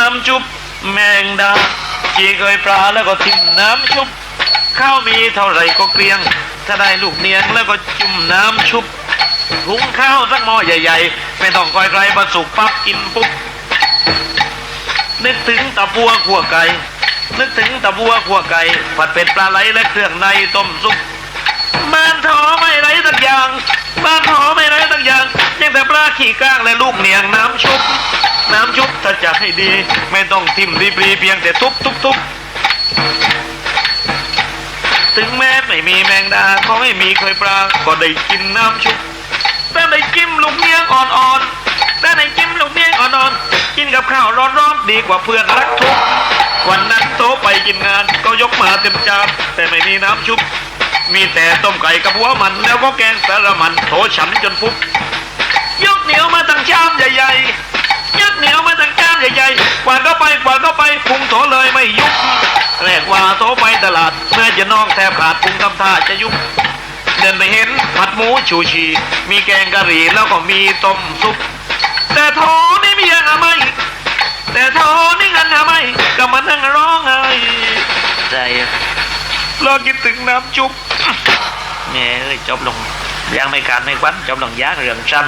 น้ำชุบแมงดาจีเคยปลาแล้วก็ทิมน้ำชุบ ข้าวมีเท่าไหร่ก็เกลี้ยง ถ้าได้ลูกเนียงแล้วก็จุ่มน้ำชุบหุงข้าวสักหม้อใหญ่ๆ ไม่ต้องคอยไกลมาสุกปั๊บกินปุ๊บ นึกถึงตะบัวขั่วไก่ นึกถึงตะบัวขั่วไก่ ผัดเป็ดปลาไหลและเครื่องในต้มซุปบ้านทอไม่ไรสักอย่าง บ้านทอไม่ไรสักอย่าง ยังแต่ปลาขี้ก้างและลูกเนียงน้ำชุบ น้ำชุบถ้าจะให้ดี ไม่ต้องทิ่มดีปรีเพียงแต่ทุบทุบทุบถึงแม้ไม่มีแมงดาขอให้มีเคยปลาก็ได้กินน้ำชุบแต่ได้จิ้มลูกเนียงอ่อนๆแต่ได้จิ้มลูกเนียงอ่อนๆกินกับข้าวร้อนๆดีกว่าเพื่อนรักทุกวันนั้นโตไปกินงานก็ยกมาเต็มจานแต่ไม่มีน้ำชุบ มีแต่ต้มไก่กับหัวมันแล้วก็แกงสารมันโถฉันจนฟุบยกเหนียวมาตั้งเช้า จะน้องแทบขาดพุงทำท่าจะยุบเดินไปเห็นผัดหมูชูชี มีแกงกะหรี่แล้วก็มีต้มซุป แต่โถนี่มียังอะไม่แต่โถนี่งันอะไมก็มานั่งร้องไห้ใจรอคิดถึงน้ำจุบแม่เอ้ยจบลงยังไม่การไม่ควันจบลงยากเรื่องสั้น